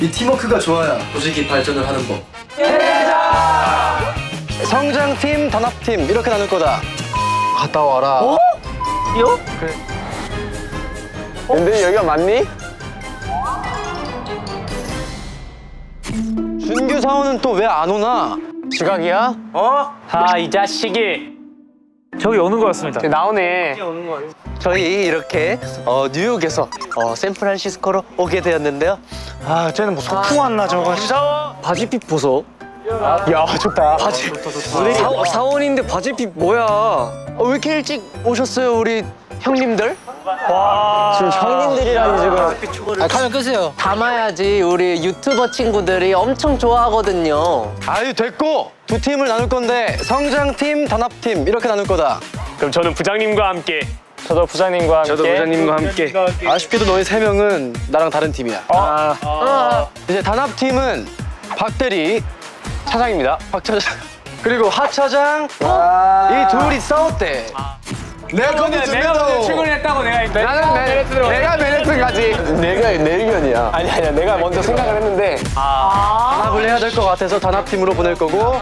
이 팀워크가 좋아야 조직이 발전을 하는 법. 성장팀, 단합팀 이렇게 나눌 거다. 갔다 와라. 어? 요? 근데 여기가 맞니? 준규 사원은 또 왜 안 오나? 지각이야? 어? 아, 이 자식이. 저기 오는 거였습니다. 나오네. 저희 이렇게 어, 뉴욕에서 어, 샌프란시스코로 오게 되었는데요. 아, 쟤는 뭐 소풍 왔나 저거. 바지핏 보소. 야, 좋다. 바지. 사, 사원인데 바지핏 뭐야? 어, 왜 이렇게 일찍 오셨어요, 우리 형님들? 와. 지금 형님들이라니 지금. 아, 카메라 끄세요. 담아야지 우리 유튜버 친구들이 엄청 좋아하거든요. 아유 됐고 두 팀을 나눌 건데 성장팀, 단합팀 이렇게 나눌 거다. 그럼 저는 부장님과 함께. 저도 부장님과 함께. 저도 부장님과 함께. 아쉽게도 너희 세 명은 나랑 다른 팀이야. 아. 이제 단합팀은 박 대리 차장입니다. 박 차장. 그리고 하 차장. 이 둘이 싸웠대. 내가 건드 내가 먼저 출근했다고 내가 했다. 나는 메, 내가 메리트까지. 내가 내 의견이야. 아니 아니야. 내가 먼저 생각을 했는데 단합을 해야 될 것 같아서 단합팀으로 보낼 거고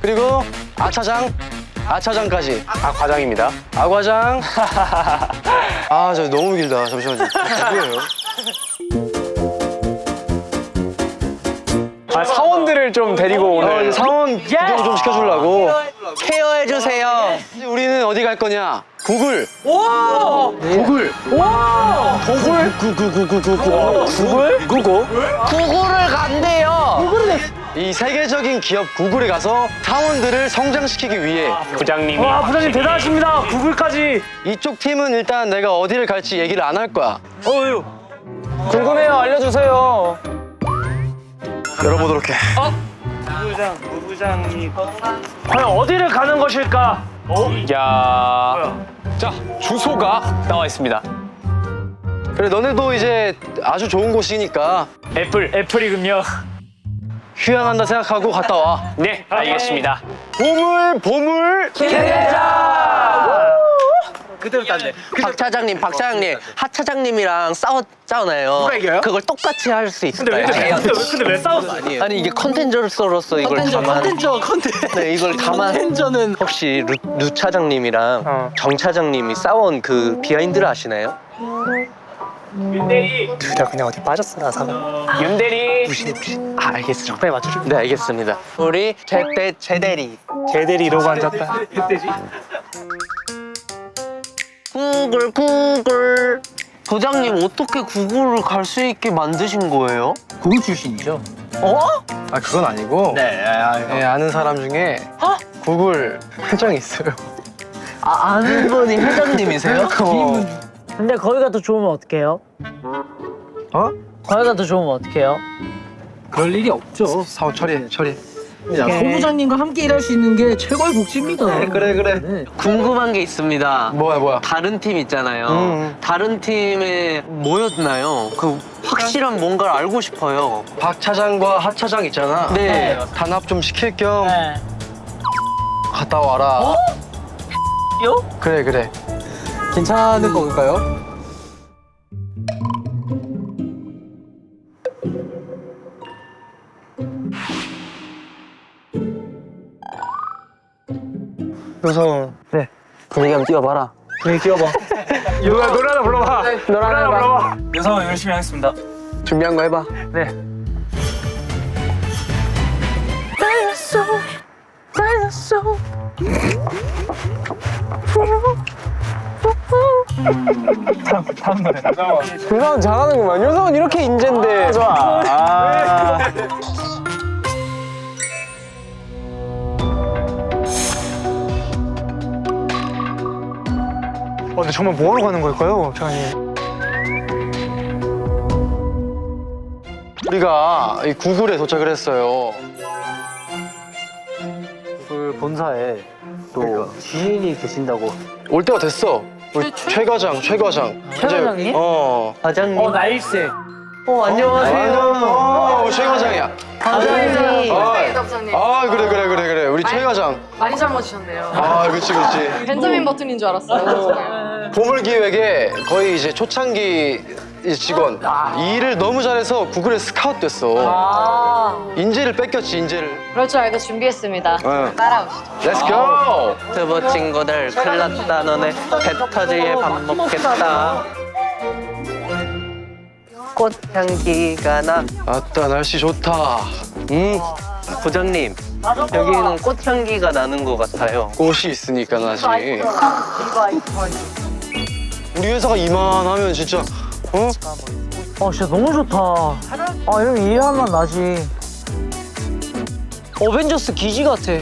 그리고 아 차장. 아 차장까지. 아 과장입니다. 아 과장. 아 저 너무 길다. 잠시만요. 누구예요? 아, 사원들을 좀 데리고 어, 오늘. 사원 구경 좀 시켜주려고. 케어해 주세요. 우리는 어디 갈 거냐? 구글. 구글. 구글. 구구구구구구. 구글? 구글? 구글을 간대요. 이 세계적인 기업 구글에 가서 사원들을 성장시키기 위해 부장님이. 와, 부장님 대단하십니다. 구글까지. 이쪽 팀은 일단 내가 어디를 갈지 얘기를 안 할 거야. 어유. 궁금해요. 알려주세요. 열어보도록 해. 과연 어디를 가는 것일까? 야. 자, 주소가 나와 있습니다. 그래 너네도 이제 아주 좋은 곳이니까 애플, 애플이군요. 휴양한다 생각하고 갔다 와. 네, 알겠습니다. 보물 보물 그대로 딴데. 박 차장님, 박 차장님, 하 차장님이랑 싸웠 싸우나요? 누가 이겨요? 그걸 똑같이 할수 근데 왜, 있을까요? 근데 왜, 근데 왜 싸웠어? 아니 이게 컨텐츠로서 이걸 컨텐츠 네, 이걸 가만 컨텐츠는 혹시 루, 루 차장님이랑 어. 정 차장님이 싸운 그 비하인드를 아시나요? 윤대리. 둘 다 그냥 어디 빠졌어 나 사람 윤대리. 아, 알겠어. 적당히 맞춰줘. 네, 알겠습니다. 우리 제대 제대리. 제대리 이러고 앉았다 윤대지? 구글 구글. 부장님 어떻게 구글을 갈 수 있게 만드신 거예요? 구글 출신이죠? 어? 아 그건 아니고 네. 아, 네, 아는 사람 중에 구글 회장이 있어요. 아, 아는 분이 회장님이세요? 근데 거기가 더 좋으면 어떡해요? 어? 거기가 더 좋으면 어떡해요? 그럴 일이 없죠. 사원 처리해 처리. 야, 소부장님과 함께 일할 수 있는 게 최고의 복지입니다. 그래 그래. 네. 궁금한 게 있습니다. 뭐야 뭐야. 다른 팀 있잖아요. 음. 다른 팀에 뭐였나요? 그 확실한 뭔가를 알고 싶어요. 박 차장과 하 차장 있잖아. 네. 단합 좀 시킬 겸 네. 갔다 와라. 요? 그래 그래. 괜찮은 건가요? 노사원. 네. 분위기 한번 띄워봐라. 분위기 띄워봐. 요가 노래 하나 불러봐. 노래 하나 불러봐. 여성 열심히 하겠습니다. 준비한 거 해봐. 네. 다음 노래. 요사원 잘하는구만. 요사원 이렇게 인재인데. 좋아. 아. 근데 정말 뭐하러 가는 걸까요 차장님 우리가 이 구글에 도착을 했어요. 구글 본사에 또 지인이 계신다고. 올 때가 됐어. 우리 최 과장, 최 과장. 최 과장님? 어. 과장님. 어 나일세. 어, 안녕하세요. 어, 최 과장이야. 과장님. 아, 네, 덕사님. 아, 그래, 그래, 그래, 그래. 우리 최 과장. 많이 잘못이셨네요. 아, 그렇지, 그렇지. 벤자민 버튼인 줄 알았어요. 보물 기획에 거의 이제 초창기 직원. 이 일을 너무 잘해서 구글에 스카웃 됐어. 아. 인재를 뺏겼지 인재를. 그럴 줄 알고 준비했습니다. 어. 따라오시죠. Let's go. 유튜브 친구들 큰일 났다 너네 배 터지게 밥 먹겠다 꽃향기가 나 아따 날씨 좋다. 음, 부장님 여기는 꽃향기가 나는 것 같아요 꽃이 있으니까 나지. 우리 회사가 이만하면 진짜 어? 어 진짜 너무 좋다. 아 이러면 일하면 나지. 어벤져스 기지 같아.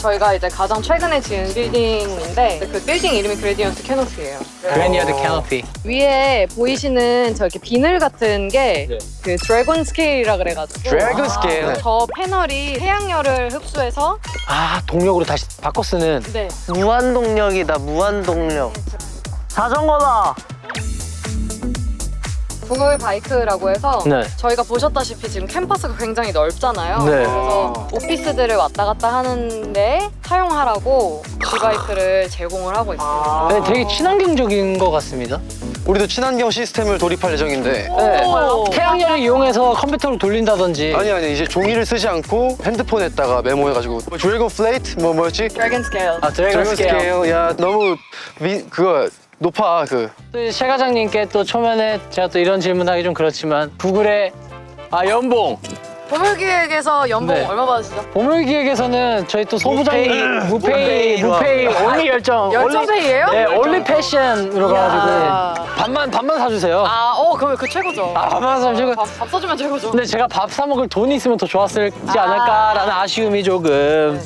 저희가 이제 가장 최근에 지은 빌딩인데 그 빌딩 이름이 그레디언트 캐노피예요. 그래니아드 캐노피. 위에 보이시는 저렇게 비늘 같은 게 그 드래곤 스케일이라 그래가지고 드래곤 스케일. 저 패널이 태양열을 흡수해서 아 동력으로 다시 바꿔 쓰는. 네 무한동력이다 무한동력 자전거다. 구글 바이크라고 해서 네. 저희가 보셨다시피 지금 캠퍼스가 굉장히 넓잖아요. 네. 그래서 오피스들을 왔다 갔다 하는데 사용하라고 디바이크를 제공을 하고 있어요. 네, 되게 친환경적인 것 같습니다. 우리도 친환경 시스템을 도입할 예정인데 네. 태양열을 이용해서 컴퓨터를 돌린다든지. 아니 아니 이제 종이를 쓰지 않고 핸드폰에다가 메모해가지고 뭐 드래곤 플레이트 뭐 뭐였지? 드래곤 스케일. 아 드래곤 스케일. 야 너무 위 그거 높아 그또 이제 최 과장님께 또 초면에 제가 또 이런 질문하기 좀 그렇지만 구글의 아 연봉 보물기획에서 연봉 네. 얼마 받으시죠? 보물기획에서는 저희 또 소부장님 무페이 무페이 올리 열정 열정 페이예요? 네 올리 패션으로 가가지고 이야. 반만 반만 사주세요. 아, 어, 그럼 그 최고죠. 아, 반만 사주고 밥, 밥 사주면 최고죠. 근데 제가 밥 사 먹을 돈이 있으면 더 좋았을지 않을까라는 아쉬움이 조금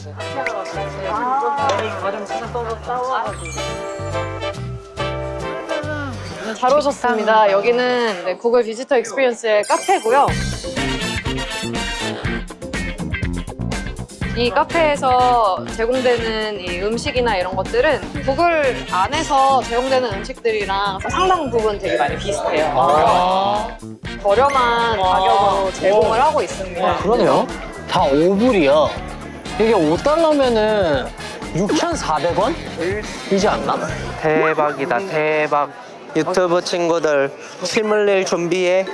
잘 오셨습니다. 여기는 네, 구글 비지터 익스피리언스의 카페고요. 이 카페에서 제공되는 이 음식이나 이런 것들은 구글 안에서 제공되는 음식들이랑 상당 부분 되게 많이 비슷해요. 저렴한 가격으로 제공을 하고 있습니다. 그러네요. 다 5불이야. 이게 5달러면은 6,400원? 이지 않나? 대박이다 대박 유튜브 친구들 침 흘릴 준비해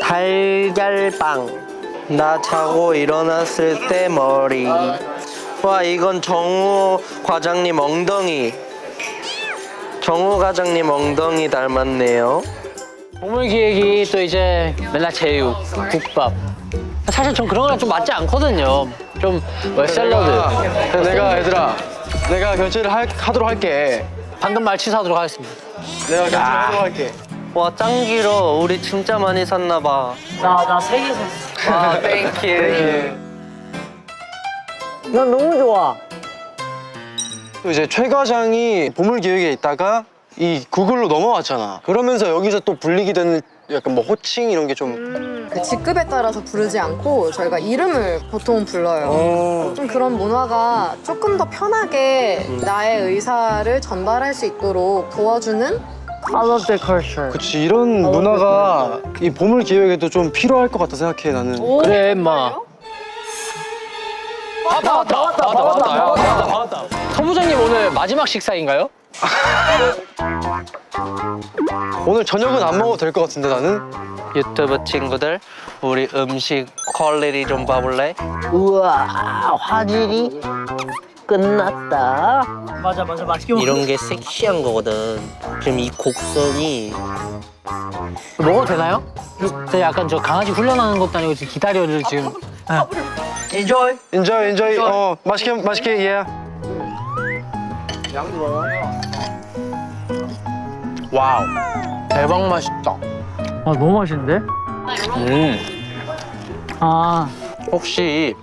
달걀빵 나 자고 일어났을 때 머리 와 이건 정우 과장님 엉덩이 정우 과장님 엉덩이 닮았네요 보물 기획이 또 이제 맨날 제육, 국밥. 사실 전 그런 거랑 좀 맞지 않거든요. 좀뭐 샐러드. 그래서 내가 얘들아 내가 결제를 할- 하도록 할게 방금 말 취소하도록 하겠습니다. 내가 결제를 하도록 할게. 와 짱 길어. 우리 진짜 많이 샀나 봐. 나나 세 개 샀어. 와, 땡큐. 난 너무 좋아. 또 이제 최 과장이 보물 기획에 있다가 이 구글로 넘어왔잖아. 그러면서 여기서 또 불리게 되는 약간 뭐 호칭 이런 게 좀 그 직급에 따라서 부르지 않고 저희가 이름을 보통 불러요. 좀 그런 문화가 조금 더 편하게 나의 의사를 전달할 수 있도록 도와주는 I love the culture. 그치 이런 문화가 이 보물 기획에도 좀 필요할 것 같다 생각해 나는 그래, 임마. 왔다, 왔다, 왔다, 왔다, 왔다, 왔다, 왔다. 서부장님 오늘 마지막 식사인가요? 오늘 저녁은 안 먹어도 될 것 같은데 나는 유튜브 친구들 우리 음식 퀄리티 좀 봐볼래? 우와 화질이 끝났다. 맞아 맞아 맛있게 먹. 이런 게 섹시한 거거든 지금 이 곡선이 먹어도 되나요? 저 약간 저 강아지 훈련하는 것도 아니고 지금 기다려를 지금. Enjoy. 인저이 인저이 어 맛있게 맛있게 예 와우. 대박 맛있다. 아 너무 맛있는데? 음. 아 혹시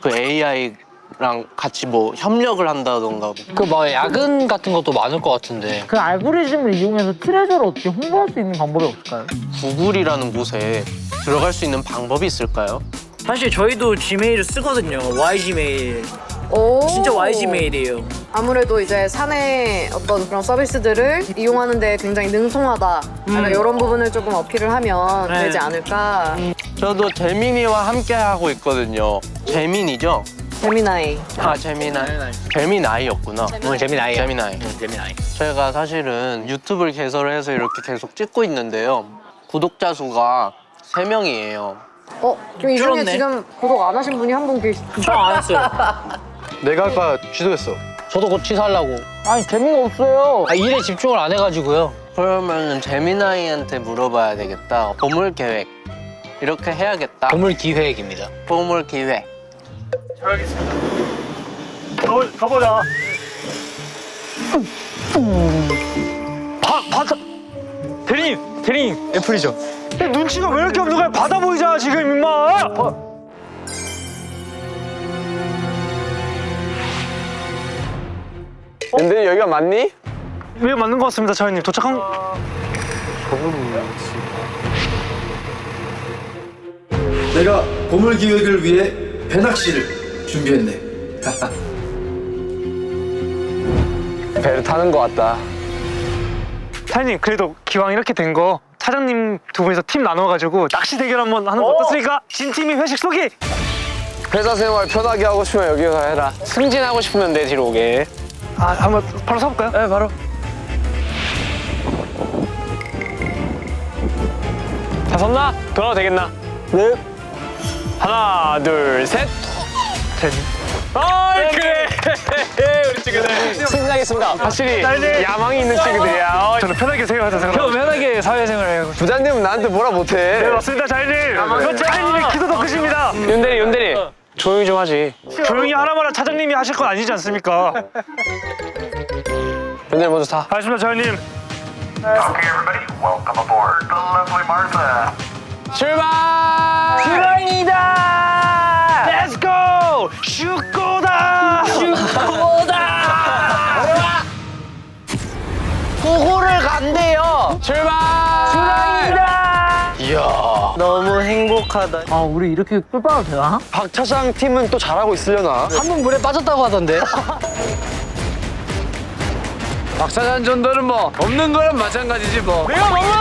그 AI랑 같이 뭐 협력을 한다던가 그뭐 야근 같은 것도 많을 것 같은데. 그 알고리즘을 이용해서 트레저를 어떻게 홍보할 수 있는 방법이 없을까요? 구글이라는 곳에 들어갈 수 있는 방법이 있을까요? 사실 저희도 지메일을 쓰거든요. YG메일. 오. 진짜 YG메일이에요. 아무래도 이제 사내 어떤 그런 서비스들을 이용하는데 굉장히 능통하다. 약간 이런 부분을 조금 어필을 하면 네. 되지 않을까. 저도 재민이와 함께 하고 있거든요 재민이죠? 재미나이. 아 재미나이. 재미나이였구나. 오늘 재미나이. 재미나이. 재미나이. 제가 사실은 유튜브를 개설해서 이렇게 계속 찍고 있는데요. 구독자 수가 3명이에요. 어? 지금 이 중에 지금 구독 안 하신 분이 한 분 계시. 저안 했어요. 내가 아까 취소했어. 저도 곧 취소하려고. 아니 재미가 없어요 아, 일에 집중을 안 해가지고요. 그러면은 재미나이한테 물어봐야 되겠다. 보물 계획. 이렇게 해야겠다. 보물 기획입니다. 보물 기획. 가, 가보자. 바, 바다. 대리님, 대리님, 애플이죠. 야, 눈치가 왜 이렇게 없는 거야? 바다 보이잖아, 지금, 임마! 근데 여기가 맞니? 왜 맞는 것 같습니다, 차장님. 도착한. 내가 보물 기획을 위해 배낚시를 준비했네. 배를 타는 것 같다. 차장님, 그래도 기왕 이렇게 된 거, 차장님 두 분이서 팀 나눠가지고 낚시 대결 한번 하는 거 어떻습니까? 진 팀이 회식 쏘기! 회사 생활 편하게 하고 싶으면 여기서 해라. 승진하고 싶으면 내 뒤로 오게. 아, 한번 바로 서볼까요? 네, 바로. 다 섰나? 돌아도 되겠나? 네. 하나, 둘, 셋. 차장님. 어이, 그래. 우리 친구들. 승진하겠습니다. 확실히 네. 야망이 있는 친구들이야. 어, 저는 편하게 생각하자 생각합니다. 편하게 사회생활 해요. 부장님은 나한테 뭐라 못해. 네, 맞습니다, 차장님. 이거 차장님이 키도 더 크십니다. 윤대리, 윤대리. 조용히 좀 하지. 조용히 하라 마라 차장님이 하실 건 아니지 않습니까? 윤대리 먼저 타. 알겠습니다, 차장님. Okay, everybody, welcome aboard the lovely Martha. 출발! 출발이다! Let's go! 슈꼬다! 구호를 간대요. 출발! 너무 행복하다. 아 우리 이렇게 꿀빠도 되나? 박 차장 팀은 또 잘하고 있으려나? 한분 물에 빠졌다고 하던데. 박 차장 정도는 뭐 없는 거랑 마찬가지지 뭐. 내가 먹어요!